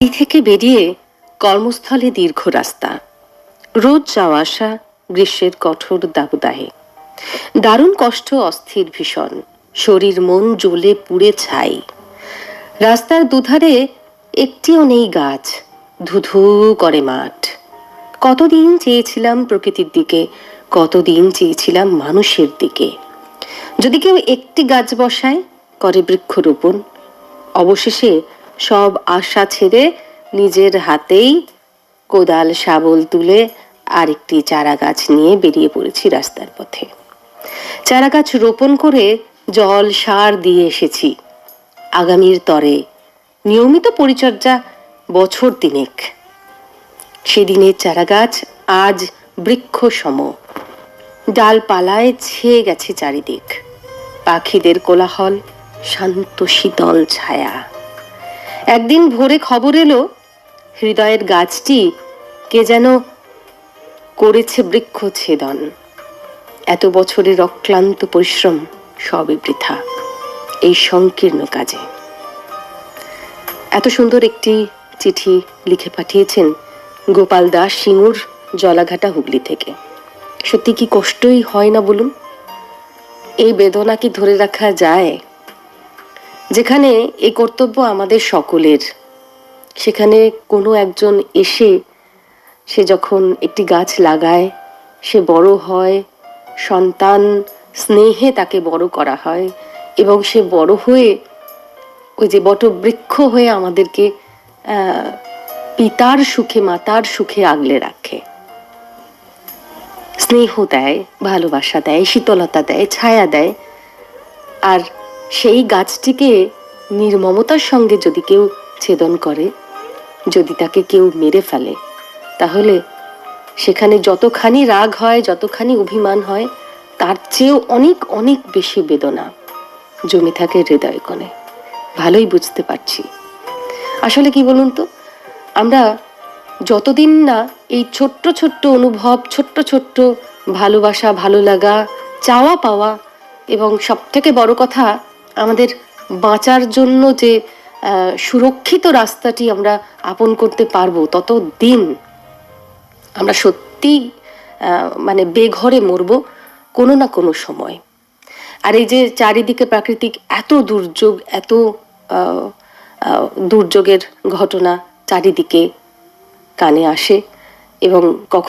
এই থেকে বেরিয়ে কর্মস্থলে দীর্ঘ রাস্তা। রোজ যাওয়া আসা গ্রীষ্মের কঠোর দাবদাহে। দারুণ কষ্ট, অস্থির ভীষণ। শরীর, মন জ্বলে পুড়ে ছাই। রাস্তার দুধারে একটিও নেই গাছ। ধুধু করে মাঠ। কতদিন চেয়েছিলাম প্রকৃতির দিকে, কতদিন চেয়েছিলাম মানুষের দিকে। যদি কেউ একটি গাছ বসায়, করে বৃক্ষরোপণ। অবশেষে সব আশা ছেড়ে নিজের হাতেই কোদাল, শাবল তুলে আরেকটি চারা গাছ নিয়ে বেরিয়ে পড়েছি রাস্তার পথে। চারা গাছ রোপণ করে জল, সার দিয়ে এসেছি। আগামীর তরে নিয়মিত পরিচর্যা বছর তিনেক। সেদিনের চারা গাছ আজ বৃক্ষ সম ডালপালায় ছেয়ে গেছে চারিদিক। পাখিদের কোলাহল, শান্ত শীতল ছায়া। একদিন ভোরে খবর এলো, হৃদয়ের গাছটি কে যেন করেছে বৃক্ষ ছেদন এত বছরের অক্লান্ত পরিশ্রম সবই বৃথা এই সংকীর্ণ কাজে। এত সুন্দর একটি চিঠি লিখে পাঠিয়েছেন গোপাল দাস সিঙ্গুর জলাঘাটা হুগলি থেকে। সত্যি কি কষ্টই হয় না বলুন? এই বেদনা কি ধরে রাখা যায়? যেখানে এই কর্তব্য আমাদের সকলের। সেখানে কোনো একজন এসে সে যখন একটি গাছ লাগায়, সে বড় হয়, সন্তান স্নেহে তাকে বড় করা হয় এবং সে বড় হয়ে ওই যে বটবৃক্ষ হয়ে আমাদেরকে পিতার সুখে, মাতার সুখে আগলে রাখে। স্নেহ দেয়, ভালোবাসা দেয়, শীতলতা দেয়, ছায়া দেয়। আর সেই গাছটিকে নির্মমতার সঙ্গে যদি কেউ ছেদন করে, যদি তাকে কেউ মেরে ফেলে, তাহলে সেখানে যতখানি রাগ হয়, যতখানি অভিমান হয়, তার চেয়েও অনেক অনেক বেশি বেদনা জমে থাকে হৃদয় কোণে। ভালোই বুঝতে পারছি। আসলে কি বলুন তো, আমরা যতদিন না এই ছোট্ট ছোট্ট অনুভব, ছোট্ট ছোট্ট ভালোবাসা, ভালো লাগা, চাওয়া পাওয়া এবং সব থেকে বড় কথা আমাদের বাঁচার জন্য যে সুরক্ষিত রাস্তাটি আমরা আপন করতে পারব তত দিন আমরা সত্যি মানে বেঘরে মরবো কোনো না কোনো সময়। আর এই যে চারিদিকে প্রাকৃতিক এত দুর্যোগ, এত দুর্যোগের ঘটনা চারিদিকে কানে আসে এবং কখন